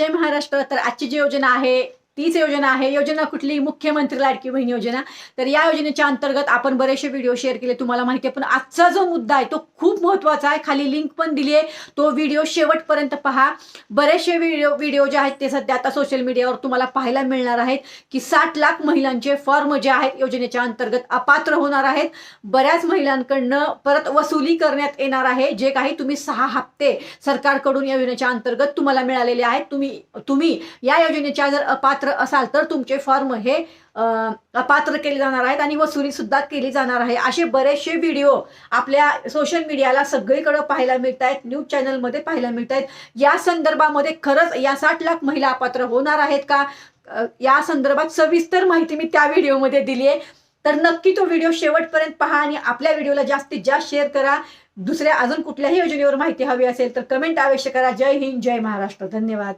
जय महाराष्ट्र. तर आजची जी योजना आहे तीच योजना आहे. योजना कुठली? मुख्यमंत्री लाडकी बहीण योजना. तर या योजनेच्या अंतर्गत आपण बरेचसे व्हिडिओ शेअर केले. तुम्हाला माहिती आहे पण आजचा जो मुद्दा आहे तो खूप महत्त्वाचा आहे. खाली लिंक पण दिली आहे. तो व्हिडिओ शेवटपर्यंत पहा. बरेचसे व्हिडिओ व्हिडिओ जे आहेत ते सध्या आता सोशल मीडियावर तुम्हाला पाहायला मिळणार आहेत की साठ लाख महिलांचे फॉर्म जे आहेत योजनेच्या अंतर्गत अपात्र होणार आहेत. बऱ्याच महिलांकडनं परत वसुली करण्यात येणार आहे. जे काही तुम्ही सहा हप्ते सरकारकडून या योजनेच्या अंतर्गत तुम्हाला मिळालेले आहेत. तुम्ही तुम्ही या योजनेच्या जर अपात्र असाल तर तुमचे फॉर्म हे अपात्र केले जाणार आहेत आणि वसुलीसुद्धा केली जाणार आहे. असे बरेचसे व्हिडिओ आपल्या सोशल मीडियाला सगळीकडे पाहायला मिळत आहेत न्यूज चॅनलमध्ये पाहायला मिळत आहेत या संदर्भामध्ये खरंच या साठ लाख महिला अपात्र होणार आहेत का? या संदर्भात सविस्तर माहिती मी त्या व्हिडिओमध्ये दिली आहे. तर नक्की तो व्हिडिओ शेवटपर्यंत पहा आणि आपल्या व्हिडिओला जास्तीत जास्त शेअर करा. दुसऱ्या अजून कुठल्याही योजनेवर माहिती हवी असेल तर कमेंट अवश्य करा. जय हिंद जय महाराष्ट्र. धन्यवाद.